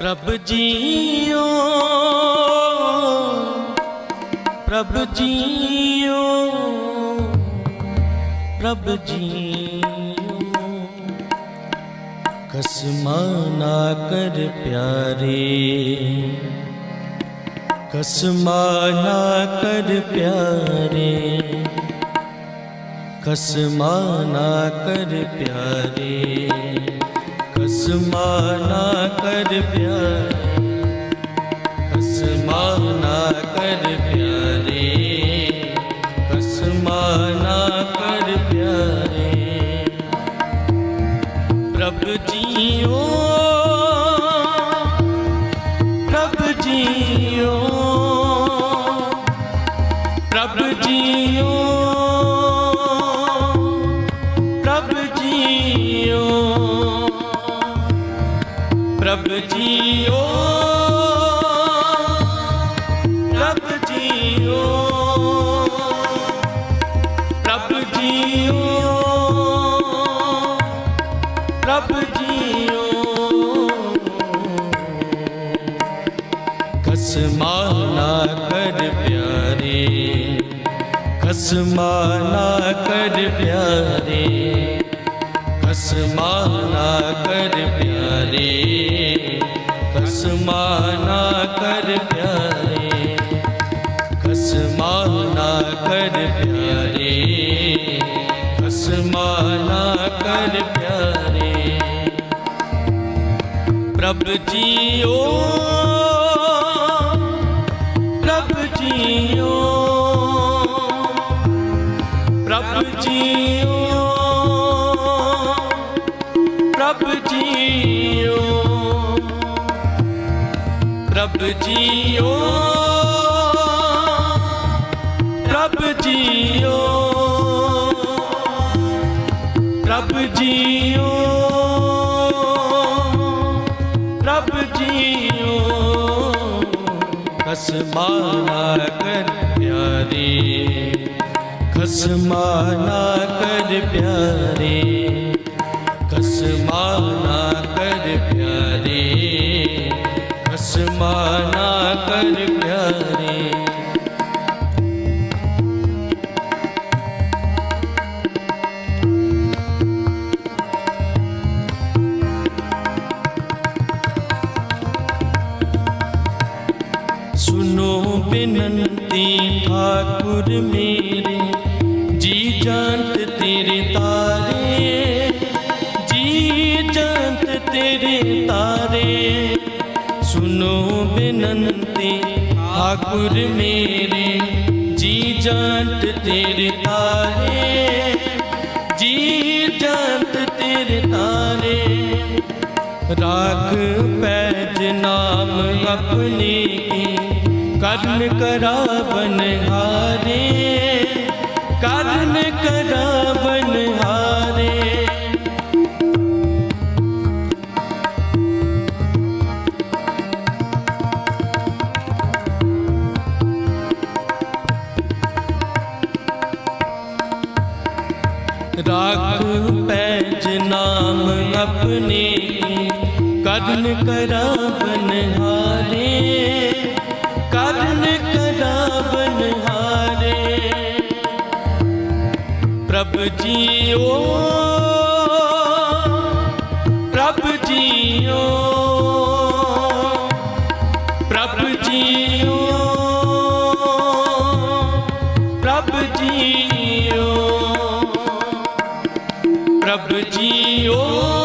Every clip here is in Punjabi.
ਪ੍ਰਭ ਜੀਓ ਪ੍ਰਭ ਜੀਓ ਪ੍ਰਭ ਜੀਓ। ਕਸਮਾ ਨਾ ਕਰ ਪਿਆਰੇ, ਕਸਮਾ ਨਾ ਕਰ ਪਿਆਰੇ, ਕਸਮਾ ਨਾ ਕਰ ਪਿਆਰੇ, ਕਸਮਾ ਨਾ ਕਰ ਪਿਆਰੇ। ਖਸਮਾਨਾ ਕਰ ਪਿਆਰੇ, ਖਸਮਾਨਾ ਕਰ ਪਿਆਰੇ, ਖਸਮਾਨਾ ਕਰ ਪਿਆਰੇ, ਖਸਮਾਨਾ ਕਰ ਪਿਆਰੇ, ਖਸਮਾਨਾ ਕਰ ਪਿਆਰੇ। ਪ੍ਰਭ ਜੀਓ ਪ੍ਰਭ ਜੀਓ ਪ੍ਰਭ ਜੀਓ ਪ੍ਰਭ ਜੀਓ ਪ੍ਰਭ ਜੀਓ ਪ੍ਰਭ ਜੀਓ ਪ੍ਰਭ ਜੀਓ। ਕਸਮਾ ਨਾ ਕਰ ਪਿਆਰੇ। कसमा ना कर प्यारे कसमा ना कर प्यारे कसमा ना कर प्यारे सुनो बिनती ठाकुर मेरे ਜੰਤ ਤੇਰੇ ਤਾਰੇ, ਜੀ ਜੰਤ ਤੇਰੇ ਤਾਰੇ। ਸੁਨੋ ਬਿਨੰਤੀ ਠਾਕੁਰ ਮੇਰੇ, ਜੀ ਜੰਤ ਤੇਰੇ ਤਾਰੇ, ਜੀ ਜੰਤ ਤੇਰੇ ਤਾਰੇ। ਰਾਖ ਪੈਜ ਨਾਮ ਆਪਣੇ ਕੀ, ਕਰਨ ਕਰਾ ਬਨਹਾਰੇ ਕਰਨ ਕਰਾ ਬਨਹਾਰੇ ਕਰਨ ਕਰਾ ਬਨਹਾਰੇ ਪ੍ਰਭ ਜੀਓ ਪ੍ਰਭ ਜੀਓ ਪ੍ਰਭ ਜੀਓ ਪ੍ਰਭ ਜੀਓ ਪ੍ਰਭ ਜੀਓ।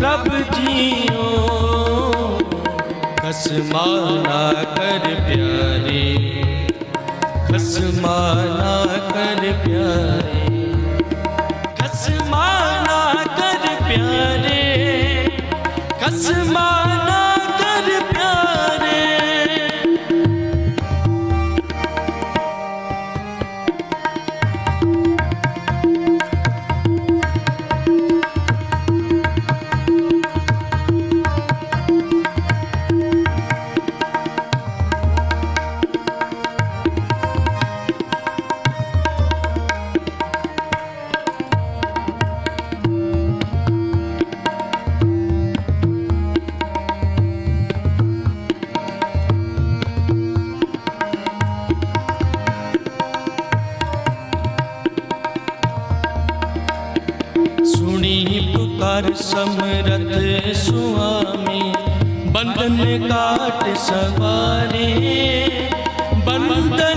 ਪ੍ਰਭ ਜੀਓ ਕਸਮਾ ਨਾ ਕਰ ਪਿਆਰੇ ਕਸਮਾ ਨਾ ਕਰ ਪਿਆਰੇ ਕਸਮਾ ਨਾ ਕਰ ਪਿਆਰੇ ਕਸਮਾ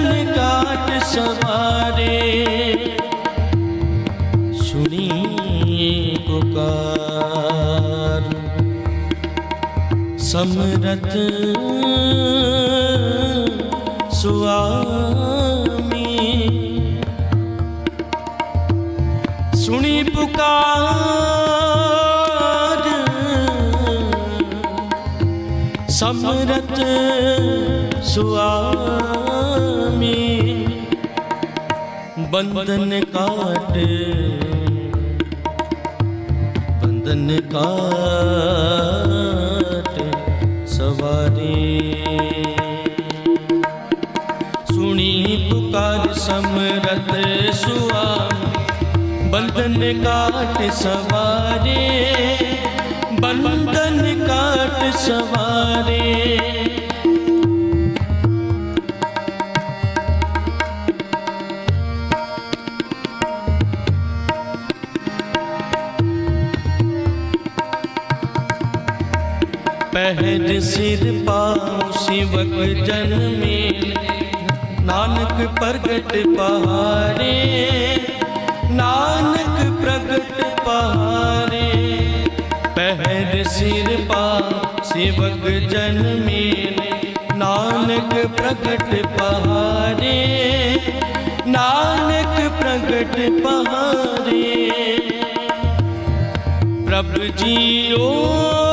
ਬੰਧਨ ਕਾਟ ਸਵਾਰੇ। ਸੁਣੀ ਪੁਕਾਰ। ਸਮਰਤ ਸੁਆਮੀ। ਸੁਣੀ ਪੁਕਾਰ। ਸਮਰਤ ਸੁਆਮੀ। ਬੰਧਨ ਕਾਟ। ਬੰਧਨ ਕਾਟ ਸਵਾਰੀ। ਸੁਣੀ ਪੁਕਾਰ ਸਮਰਤ ਸੁਆਮੀ। ਬੰਧਨ ਕਾਟ ਸਵਾਰੇ। ਬੰਧਨ ਕਾਟ ਸਵਾਰੀ ਪਹਿਜ ਸਿਰ ਪਾਉ ਸਿਵਕ ਜਨਮੇ। ਨਾਨਕ ਪ੍ਰਗਟ ਪਹਾਰੇ ਨਾਨਕ ਪ੍ਰਗਟ ਪਹਾਰੇ ਪਹਿਜ ਸਿਰ ਪਾਉ ਸਿਵਕ ਜਨਮੇ, ਨਾਨਕ ਪ੍ਰਗਟ ਪਹਾਰੇ ਨਾਨਕ ਪ੍ਰਗਟ ਪਹਾਰੇ ਪ੍ਰਭ ਜੀਓ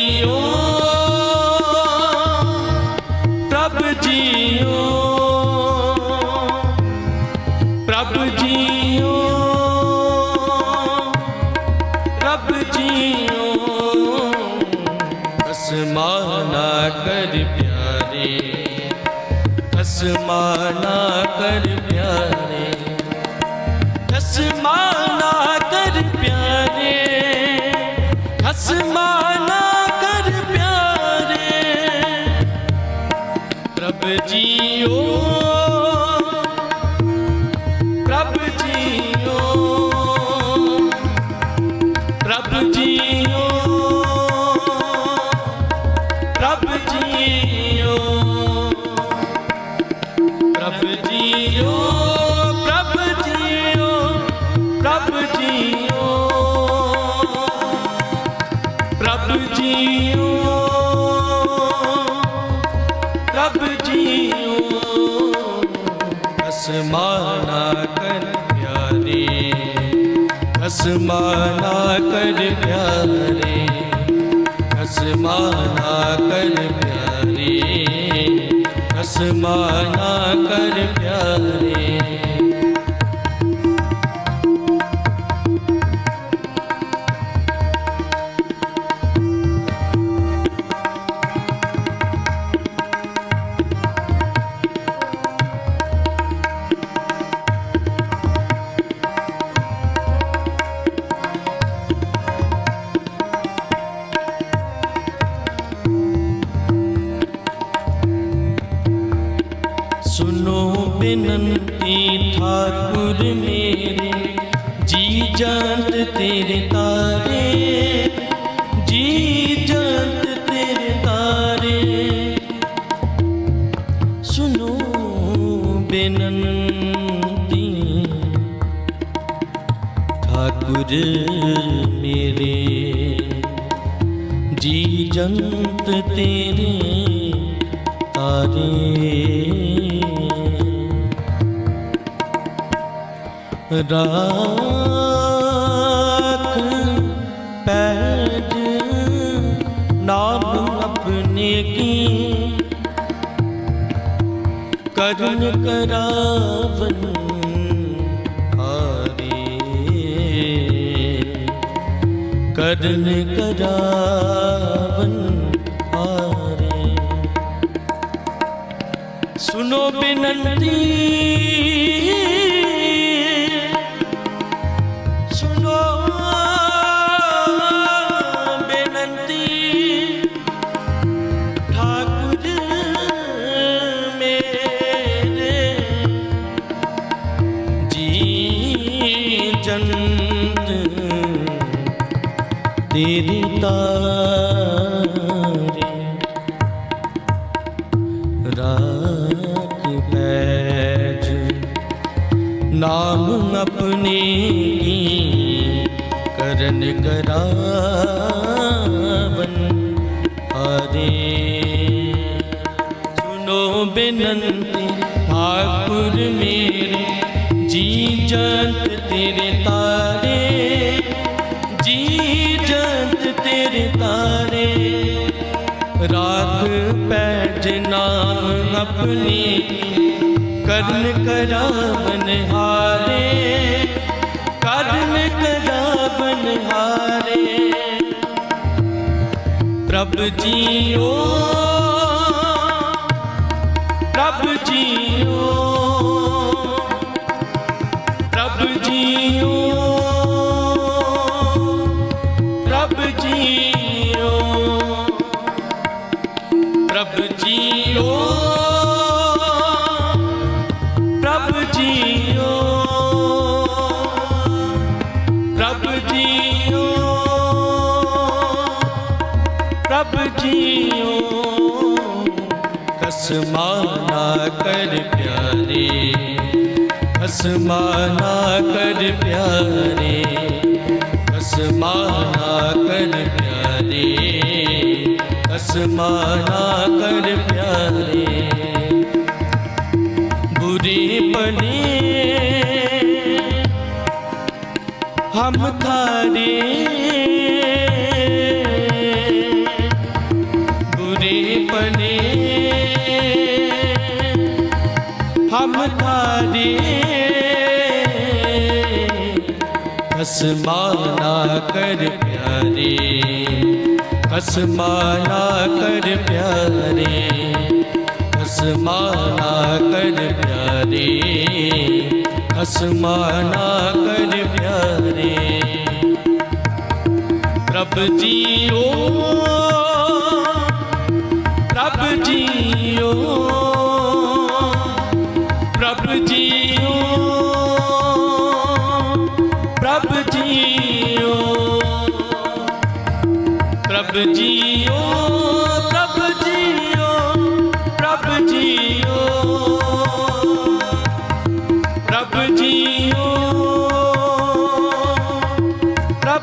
ਖਸਮਾਨਾ ਕਰ ਪਿਆਰੇ ਖਸਮਾਨਾ ਕਰ ਪਿਆਰੇ ਖਸਮਾਨਾ ਪ੍ਰਭ ਜੀਓ ਪ੍ਰਭ ਜੀਓ, ਅਸਮਾਨਾ ਕਰ ਪਿਆਰੇ, ਅਸਮਾਨਾ ਕਰ ਪਿਆਰੇ, ਅਸਮਾਨਾ ਕਰ ਪਿਆਰੇ, ਅਸਮਾਨਾ ਕਰ ਪਿਆਰੇ। ਬਿਨੰਤੀ। ਠਾਕੁਰ ਮੇਰੇ ਜੀ ਜੰਤ ਤੇਰੇ ਤਾਰੇ। ਰਾਖ ਕਰਨ ਕਰਾਵਨ ਹਾਰੇ। ਕਰਨ ਕਰਾਵਨ ਹਾਰੇ। ਸੁਨੋ ਬਿਨੰਤੀ ਚੰਦ ਤੇਰੀ ਤਾਰੇ ਰਾਖ ਲੈਜ ਨਾਮ ਆਪਣੇ ਕੀ ਕਰਨ ਕਰਾਵਨ ਹਰੇ ਸੁਨੋ ਬਿਨੰਤੀ ठाकुर मेरे, जी जत ਤੇਰੇ ਤਾਰੇ, ਜੀ ਜੰਤ ਤੇਰੇ ਤਾਰੇ। ਰਾਖ ਪੈਜ ਨਾਮ ਆਪਣੀ, ਕਰਨ ਕਰਾਵਨ ਹਾਰੇ। ਕਰਨ ਕਰਾਵਨ ਹਾਰੇ। ਪ੍ਰਭ ਜੀਓ ਹਸਮਾਨਾ ਕਰ ਪਿਆਰੇ ਹਸਮਾਨਾ ਕਰ ਪਿਆਰੇ ਹਸਮਾਨਾ ਕਰ ਪਿਆਰੇ ਹਸਮਾਨਾ ਕਰ ਪਿਆਰੇ। कसमाना कर प्यारे कसमाना कर प्यारे असमाना कर प्यारे असमाना कर प्यारे प्रभ जियो प्रभ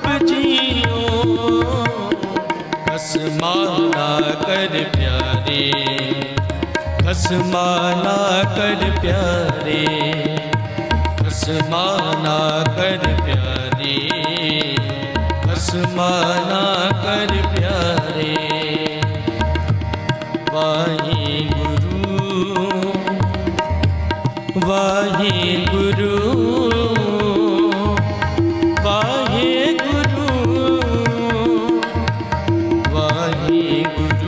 ਪ੍ਰਭ ਜੀਓ। ਖਸਮਾ ਨਾ ਕਰ ਪਿਆਰੇ ਖਸਮਾ ਨਾ ਕਰ ਪਿਆਰੇ ਖਸਮਾ ਨਾ ਕਰ ਪਿਆਰੇ ਖਸਮਾ ਨਾ ਕਰ ਪਿਆਰੇ। ਵਾਹਿਗੁਰੂ ਵਾ ਵਾਹਿਗੁਰੂ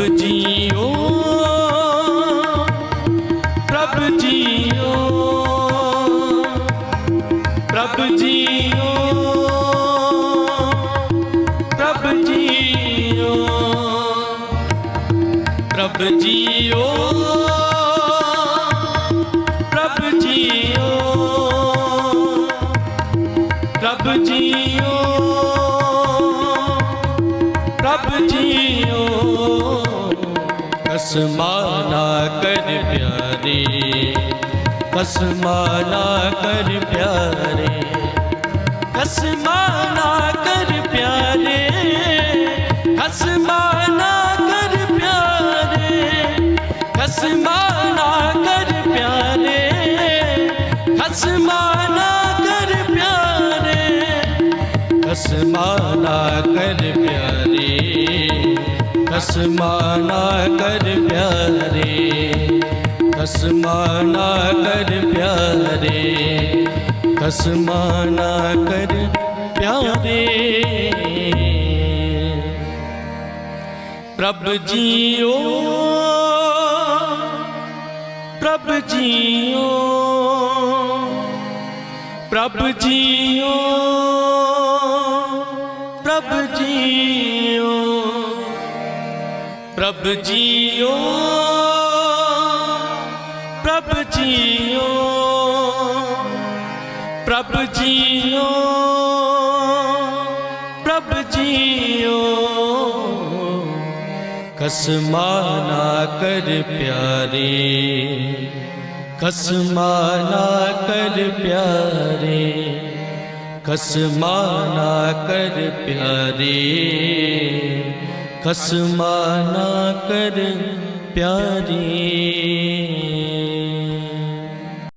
ਪ੍ਰਭ ਜੀਓ ਪ੍ਰਭ ਜੀਓ ਪ੍ਰਭ ਜੀਓ ਪ੍ਰਭ ਜੀਓ ਪ੍ਰਭ ਜੀਓ ਪ੍ਰਭ ਜੀਓ ਪ੍ਰਭ ਜੀਓ। ਪ੍ਰਭ ਜੀਓ। ਕਸਮਾਨਾ ਕਰ ਪਿਆਰੇ, ਕਸਮਾਨਾ ਕਰ ਪਿਆਰੇ, ਕਸਮਾਨਾ ਕਰ ਪਿਆਰੇ, ਕਸਮਾਨਾ ਕਰ ਪਿਆਰੇ, ਕਸਮਾਨਾ ਕਰ ਪਿਆਰੇ, ਕਸਮਾਨਾ ਕਰ ਪਿਆਰੇ, ਕਸਮਾਨਾ ਕਰ कसमाना कर प्यारे कसमाना कर प्यारे कसमाना कर प्यारे ਪ੍ਰਭ ਜੀਓ ਪ੍ਰਭ ਜੀਓ ਪ੍ਰਭ ਜੀਓ ਪ੍ਰਭ ਜੀਓ ਪ੍ਰਭ ਜੀਓ ਪ੍ਰਭ ਜੀਓ ਪ੍ਰਭ ਜੀਓ ਪ੍ਰਭ ਜੀਓ। ਕਸਮਾਨਾ ਕਰ ਪਿਆਰੇ ਕਸਮਾਨਾ ਕਰ ਪਿਆਰੇ ਕਸਮਾਨਾ ਕਰ ਪਿਆਰੇ। ਕਸਮਾਨਾ ਕਰ ਪਿਆਰੀ।